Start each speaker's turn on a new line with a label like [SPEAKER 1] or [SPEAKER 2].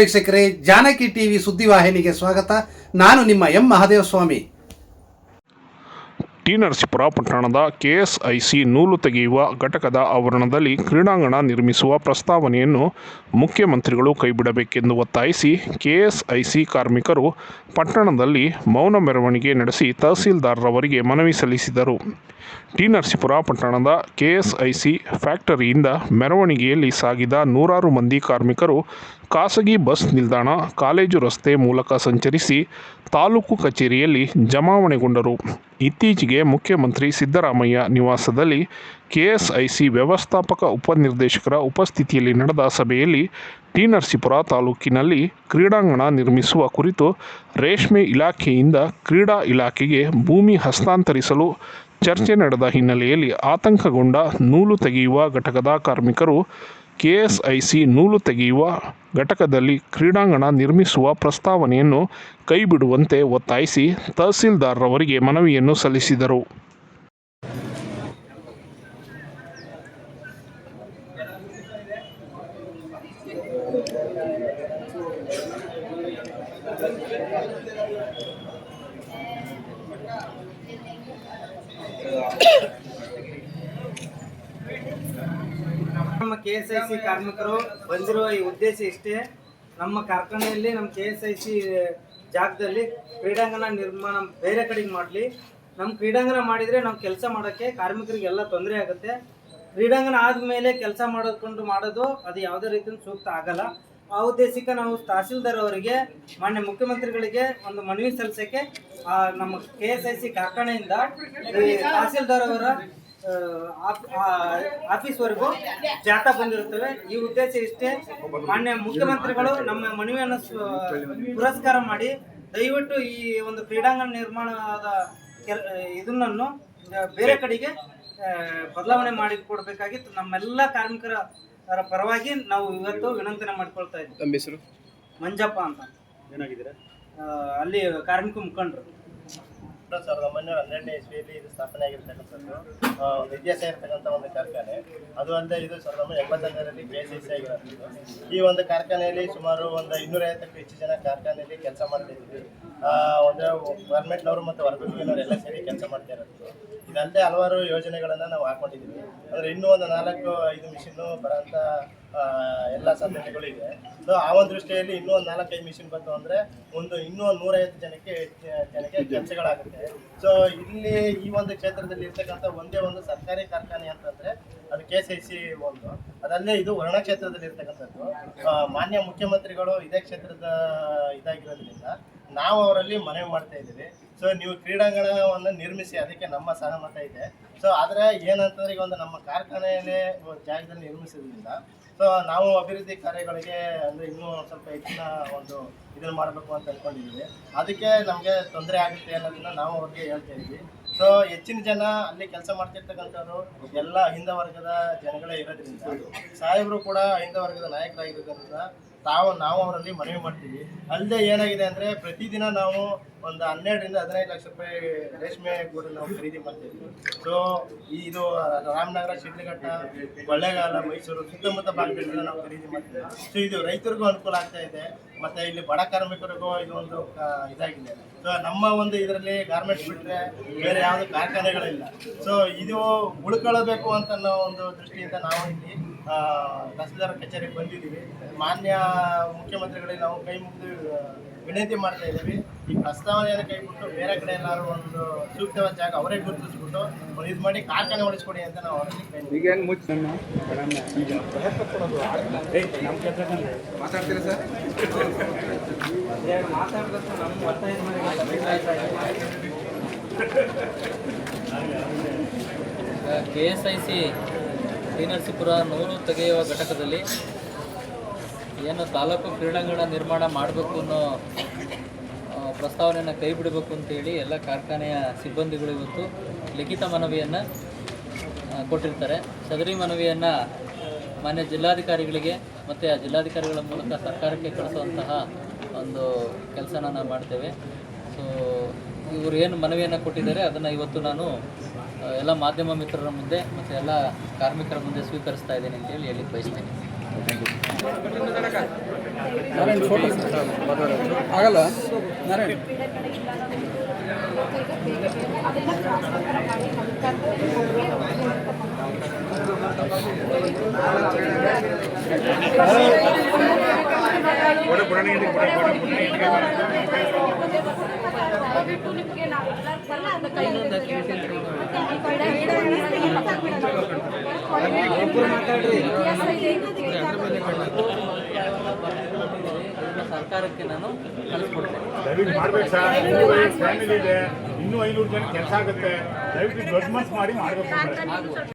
[SPEAKER 1] ವೀಕ್ಷಕರೇ, ಜಾನಕಿ ಟಿವಿ ಸುದ್ದಿವಾಹಿನಿಗೆ ಸ್ವಾಗತ. ನಾನು ನಿಮ್ಮ ಎಂ ಮಹಾದೇವಸ್ವಾಮಿ.
[SPEAKER 2] ಟಿ ನರಸೀಪುರ ಪಟ್ಟಣದ ಕೆಎಸ್ಐಸಿ ನೂಲು ತೆಗೆಯುವ ಘಟಕದ ಆವರಣದಲ್ಲಿ ಕ್ರೀಡಾಂಗಣ ನಿರ್ಮಿಸುವ ಪ್ರಸ್ತಾವನೆಯನ್ನು ಮುಖ್ಯಮಂತ್ರಿಗಳು ಕೈಬಿಡಬೇಕೆಂದು ಒತ್ತಾಯಿಸಿ ಕೆಎಸ್ಐಸಿ ಕಾರ್ಮಿಕರು ಪಟ್ಟಣದಲ್ಲಿ ಮೌನ ಮೆರವಣಿಗೆ ನಡೆಸಿ ತಹಸೀಲ್ದಾರರವರಿಗೆ ಮನವಿ ಸಲ್ಲಿಸಿದರು. ಟಿ ನರಸೀಪುರ ಪಟ್ಟಣದ ಕೆಎಸ್ಐಸಿ ಫ್ಯಾಕ್ಟರಿಯಿಂದ ಮೆರವಣಿಗೆಯಲ್ಲಿ ಸಾಗಿದ ನೂರಾರು ಮಂದಿ ಕಾರ್ಮಿಕರು ಖಾಸಗಿ ಬಸ್ ನಿಲ್ದಾಣ, ಕಾಲೇಜು ರಸ್ತೆ ಮೂಲಕ ಸಂಚರಿಸಿ ತಾಲೂಕು ಕಚೇರಿಯಲ್ಲಿ ಜಮಾವಣೆಗೊಂಡರು. ಇತ್ತೀಚೆಗೆ ಮುಖ್ಯಮಂತ್ರಿ ಸಿದ್ದರಾಮಯ್ಯ ನಿವಾಸದಲ್ಲಿ ಕೆಎಸ್ಐಸಿ ವ್ಯವಸ್ಥಾಪಕ ಉಪನಿರ್ದೇಶಕರ ಉಪಸ್ಥಿತಿಯಲ್ಲಿ ನಡೆದ ಸಭೆಯಲ್ಲಿ ಟಿ ನರಸೀಪುರ ತಾಲೂಕಿನಲ್ಲಿ ಕ್ರೀಡಾಂಗಣ ನಿರ್ಮಿಸುವ ಕುರಿತು ರೇಷ್ಮೆ ಇಲಾಖೆಯಿಂದ ಕ್ರೀಡಾ ಇಲಾಖೆಗೆ ಭೂಮಿ ಹಸ್ತಾಂತರಿಸಲು ಚರ್ಚೆ ನಡೆದ ಹಿನ್ನೆಲೆಯಲ್ಲಿ ಆತಂಕಗೊಂಡ ನೂಲು ತೆಗೆಯುವ ಘಟಕದ ಕಾರ್ಮಿಕರು ಕೆಎಸ್ಐಸಿ ನೂಲು ತೆಗೆಯುವ ಘಟಕದಲ್ಲಿ ಕ್ರೀಡಾಂಗಣ ನಿರ್ಮಿಸುವ ಪ್ರಸ್ತಾವನೆಯನ್ನು ಕೈಬಿಡುವಂತೆ ಒತ್ತಾಯಿಸಿ ತಹಸೀಲ್ದಾರ್ರವರಿಗೆ ಮನವಿಯನ್ನು ಸಲ್ಲಿಸಿದರು.
[SPEAKER 3] ಕೆ ಎಸ್ ಐ ಸಿ ಕಾರ್ಮಿಕರು ಬಂದಿರುವ ಈ ಉದ್ದೇಶ ಇಷ್ಟೇ. ನಮ್ಮ ಕಾರ್ಖಾನೆಯಲ್ಲಿ ನಮ್ಮ ಕೆ ಎಸ್ ಐ ಸಿ ಜಾಗದಲ್ಲಿ ಕ್ರೀಡಾಂಗಣ ನಿರ್ಮಾಣ ಬೇರೆ ಕಡೆಗೆ ಮಾಡಲಿ. ನಮ್ಮ ಕ್ರೀಡಾಂಗಣ ಮಾಡಿದರೆ ನಾವು ಕೆಲಸ ಮಾಡೋಕ್ಕೆ ಕಾರ್ಮಿಕರಿಗೆಲ್ಲ ತೊಂದರೆ ಆಗುತ್ತೆ. ಕ್ರೀಡಾಂಗಣ ಆದಮೇಲೆ ಕೆಲಸ ಮಾಡಿಕೊಂಡು ಮಾಡೋದು ಅದು ಯಾವುದೇ ರೀತಿ ಸೂಕ್ತ ಆಗಲ್ಲ. ಆ ಉದ್ದೇಶಕ್ಕೆ ನಾವು ತಹಸೀಲ್ದಾರ್ ಅವರಿಗೆ, ಮಾನ್ಯ ಮುಖ್ಯಮಂತ್ರಿಗಳಿಗೆ ಒಂದು ಮನವಿ ಸಲ್ಲಿಸೋಕ್ಕೆ ನಮ್ಮ ಕೆ ಎಸ್ ಐ ಸಿ ಕಾರ್ಖಾನೆಯಿಂದ ತಹಸೀಲ್ದಾರ್ ಅವರ ಆಫೀಸ್ವರೆಗೂ ಜಾಥಾ ಬಂದಿರುತ್ತವೆ. ಈ ಉದ್ದೇಶ ಇಷ್ಟೇ. ಮಾನ್ಯ ಮುಖ್ಯಮಂತ್ರಿಗಳು ನಮ್ಮ ಮನವಿಯನ್ನು ಪುರಸ್ಕಾರ ಮಾಡಿ ದಯವಿಟ್ಟು ಈ ಒಂದು ಕ್ರೀಡಾಂಗಣ ನಿರ್ಮಾಣದ ಇದನ್ನು ಬೇರೆ ಕಡೆಗೆ ಬದಲಾವಣೆ ಮಾಡಿ ಕೊಡಬೇಕಾಗಿತ್ತು. ನಮ್ಮೆಲ್ಲ ಕಾರ್ಮಿಕರ ಪರವಾಗಿ ನಾವು ಇವತ್ತು ವಿನಂತನೆ ಮಾಡ್ಕೊಳ್ತಾ ಇದ್ದೀವಿ ಮಂಜಪ್ಪ ಅಂತ.
[SPEAKER 4] ಏನಾಗಿದ್ದೀರಾ?
[SPEAKER 3] ಅಲ್ಲಿ ಕಾರ್ಮಿಕ ಮುಖಂಡರು.
[SPEAKER 5] ಸಾವಿರದ ಒಂಬೈನೂರ ಹನ್ನೆರಡನೇ ಇಸ್ವಿಯಲ್ಲಿ ಇದು ಸ್ಥಾಪನೆ ಆಗಿರ್ತಕ್ಕಂಥದ್ದು ಇತಿಹಾಸ ಇರ್ತಕ್ಕಂಥ ಒಂದು ಕಾರ್ಖಾನೆ. ಅದು ಅಲ್ಲದೆ ಇದು ಸಾವಿರದ ಒಂಬೈನೂರ ಎಂಬತ್ತೊಂದರಲ್ಲಿ ಕೆ ಸಿ ಸಿ ಆಗಿರೋದು ಈ ಒಂದು ಕಾರ್ಖಾನೆಯಲ್ಲಿ ಸುಮಾರು ಒಂದು ಇನ್ನೂರೈವತ್ತಕ್ಕೂ ಹೆಚ್ಚು ಜನ ಕಾರ್ಖಾನೆಯಲ್ಲಿ ಕೆಲಸ ಮಾಡ್ತಾ ಇದ್ವಿ. ಆ, ಒಂದು ಗೌರ್ಮೆಂಟ್ನವರು ಮತ್ತು ವರ್ಗದವರು ಎಲ್ಲ ಸೇರಿ ಕೆಲಸ ಮಾಡ್ತಾ ಇರೋದು. ಇದಲ್ಲದೆ ಹಲವಾರು ಯೋಜನೆಗಳನ್ನು ನಾವು ಹಾಕೊಂಡಿದ್ದೀವಿ. ಅಂದರೆ ಇನ್ನೂ ಒಂದು ನಾಲ್ಕು ಐದು ಮಿಷಿನ್ನು ಬರೋಂಥ ಎಲ್ಲ ಸಾಧ್ಯತೆಗಳು ಇದೆ. ಸೊ ಆ ಒಂದು ದೃಷ್ಟಿಯಲ್ಲಿ ಇನ್ನೂ ಒಂದು ನಾಲ್ಕೈದು ಮಿಷಿನ್ ಬಂತು ಅಂದರೆ ಒಂದು ಇನ್ನೂ ಒಂದು ನೂರೈವತ್ತು ಜನಕ್ಕೆ ಜನಕ್ಕೆ ಕೆಲಸಗಳಾಗುತ್ತೆ. ಸೊ ಇಲ್ಲಿ ಈ ಒಂದು ಕ್ಷೇತ್ರದಲ್ಲಿ ಇರ್ತಕ್ಕಂಥ ಒಂದೇ ಒಂದು ಸರ್ಕಾರಿ ಕಾರ್ಖಾನೆ ಅಂತಂದ್ರೆ ಅದು ಕೆ ಸಿ ಐ ಸಿ ಒಂದು. ಅದಲ್ಲೇ ಇದು ವರ್ಣ ಕ್ಷೇತ್ರದಲ್ಲಿ ಇರ್ತಕ್ಕಂಥದ್ದು. ಮಾನ್ಯ ಮುಖ್ಯಮಂತ್ರಿಗಳು ಇದೇ ಕ್ಷೇತ್ರದ ಇದಾಗಿರೋದ್ರಿಂದ ನಾವು ಅವರಲ್ಲಿ ಮನವಿ ಮಾಡ್ತಾ ಇದ್ದೀವಿ. ಸೊ ನೀವು ಕ್ರೀಡಾಂಗಣವನ್ನು ನಿರ್ಮಿಸಿ, ಅದಕ್ಕೆ ನಮ್ಮ ಸಹಮತ ಇದೆ. ಸೊ ಆದರೆ ಏನಂತಂದ್ರೆ ಈಗ ಒಂದು ನಮ್ಮ ಕಾರ್ಖಾನೆಯಲ್ಲೇ ಜಾಗದಲ್ಲಿ ನಿರ್ಮಿಸೋದ್ರಿಂದ ಸೊ ನಾವು ಅಭಿವೃದ್ಧಿ ಕಾರ್ಯಗಳಿಗೆ ಅಂದರೆ ಇನ್ನೂ ಸ್ವಲ್ಪ ಹೆಚ್ಚಿನ ಒಂದು ಇದನ್ನು ಮಾಡಬೇಕು ಅಂತ ಅಂದ್ಕೊಂಡಿದ್ದೀವಿ ಅದಕ್ಕೆ ನಮಗೆ ತೊಂದರೆ ಆಗುತ್ತೆ ಅನ್ನೋದನ್ನ ನಾವು ಅವ್ರಿಗೆ ಹೇಳ್ತಾ ಇದ್ವಿ ಸೊ ಹೆಚ್ಚಿನ ಜನ ಅಲ್ಲಿ ಕೆಲಸ ಮಾಡ್ತಿರ್ತಕ್ಕಂಥವ್ರು ಎಲ್ಲ ಹಿಂದ ವರ್ಗದ ಜನಗಳೇ ಇರೋದ್ರಿಂದ, ಸಾಹೇಬರು ಕೂಡ ಹಿಂದ ವರ್ಗದ ನಾಯಕರಾಗಿರೋದ್ರಿಂದ ತಾವು ನಾವು ಅವರಲ್ಲಿ ಮನವಿ ಮಾಡ್ತೀವಿ. ಅಲ್ಲದೆ ಏನಾಗಿದೆ ಅಂದರೆ ಪ್ರತಿದಿನ ನಾವು ಒಂದು ಹನ್ನೆರಡರಿಂದ ಹದಿನೈದು ಲಕ್ಷ ರೂಪಾಯಿ ರೇಷ್ಮೆ ಗೂಡು ನಾವು ಖರೀದಿ ಮಾಡ್ತೀವಿ. ಸೊ ಇದು ರಾಮನಗರ ಶಿಡ್ಲಘಟ್ಟ ಕೊಳ್ಳೇಗಾಲ ಮೈಸೂರು ಸುತ್ತಮುತ್ತ ಭಾಗದಿಂದ ನಾವು ಖರೀದಿ ಮಾಡ್ತೀವಿ. ಸೊ ಇದು ರೈತರಿಗೂ ಅನುಕೂಲ ಆಗ್ತಾ ಇದೆ. ಮತ್ತೆ ಇಲ್ಲಿ ಬಡ ಕಾರ್ಮಿಕರಿಗೂ ಇದು ಒಂದು ಇದಾಗಿದೆ. ಸೊ ನಮ್ಮ ಒಂದು ಇದರಲ್ಲಿ ಗಾರ್ಮೆಂಟ್ಸ್ ಬಿಟ್ಟರೆ ಬೇರೆ ಯಾವುದು ಕಾರ್ಖಾನೆಗಳಿಲ್ಲ. ಸೊ ಇದು ಉಳ್ಕೊಳ್ಬೇಕು ಅಂತ ಒಂದು ದೃಷ್ಟಿಯಿಂದ ನಾವು ಇಲ್ಲಿ ತಹಸೀಲ್ದಾರ್ ಕಚೇರಿಗೆ ಬಂದಿದ್ದೀವಿ. ಮಾನ್ಯ ಮುಖ್ಯಮಂತ್ರಿಗಳಿಗೆ ನಾವು ಕೈ ಮುಗಿದು ವಿನಂತಿ ಮಾಡ್ತಾ ಇದ್ದೀವಿ. ಈ ಪ್ರಸ್ತಾವನೆಯನ್ನು ಮುಟ್ಟು ಬೇರೆ ಕಡೆ ಎಲ್ಲರೂ ಒಂದು ಸೂಕ್ತವಾದ ಜಾಗ ಅವರೇ ಗುರುತಿಸ್ಬಿಟ್ಟು ಒಂದು ಇದು ಮಾಡಿ ಕಾರ್ಖಾನೆ ಹೊಡಿಸ್ಕೊಡಿ ಅಂತ ನಾವು ಕೈ
[SPEAKER 4] ಈಗ ಹೆಂಗ್ ಮುಚ್ಚ ಮಾತಾಡ್ತೀರಾ sir
[SPEAKER 6] K S I C T Narasipura ನೂಲು ತೆಗೆಯುವ ಘಟಕದಲ್ಲಿ ಏನು ತಾಲೂಕು ಕ್ರೀಡಾಂಗಣ ನಿರ್ಮಾಣ ಮಾಡಬೇಕು ಅನ್ನೋ ಪ್ರಸ್ತಾವನೆಯನ್ನು ಕೈ ಬಿಡಬೇಕು ಅಂತೇಳಿ ಎಲ್ಲ ಕಾರ್ಖಾನೆಯ ಸಿಬ್ಬಂದಿಗಳು ಇವತ್ತು ಲಿಖಿತ ಮನವಿಯನ್ನು ಕೊಟ್ಟಿರ್ತಾರೆ. ಸದರಿ ಮನವಿಯನ್ನು ಮಾನ್ಯ ಜಿಲ್ಲಾಧಿಕಾರಿಗಳಿಗೆ ಮತ್ತು ಆ ಜಿಲ್ಲಾಧಿಕಾರಿಗಳ ಮೂಲಕ ಸರ್ಕಾರಕ್ಕೆ ಕಳಿಸುವಂತಹ ಒಂದು ಕೆಲಸನ ನಾವು ಮಾಡ್ತೇವೆ. ಸೊ ಇವರು ಏನು ಮನವಿಯನ್ನು ಕೊಟ್ಟಿದ್ದಾರೆ ಅದನ್ನು ಇವತ್ತು ನಾನು ಎಲ್ಲ ಮಾಧ್ಯಮ ಮಿತ್ರರ ಮುಂದೆ ಮತ್ತು ಎಲ್ಲ ಕಾರ್ಮಿಕರ ಮುಂದೆ ಸ್ವೀಕರಿಸ್ತಾ ಇದ್ದೇನೆ ಅಂತ ಹೇಳಿ ಬಯಸ್ತೇನೆ
[SPEAKER 4] ಆಗಲ್ಲ ನಾರಾಯಣ್
[SPEAKER 7] ನಿಮಗೆ ನಾವೆಲ್ಲರಿಗೆಲ್ಲ ಒಂದು ಕೈ
[SPEAKER 6] ಇದನ್ನ ಸರ್ಕಾರಕ್ಕೆ ನಾನು ಕಳಿಸ್ಕೊಡ್ತೇನೆ.
[SPEAKER 8] ದಯವಿಟ್ಟು ಮಾಡ್ಬೇಕು ಸರ್. ಫ್ಯಾಮಿಲಿ ಇದೆ. ಇನ್ನೂ ಐನೂರು ಜನ ಕೆಲಸ ಆಗುತ್ತೆ. ದಯವಿಟ್ಟು ದೊಡ್ಡ ಮಾಡಿ ಮಾಡಬೇಕು.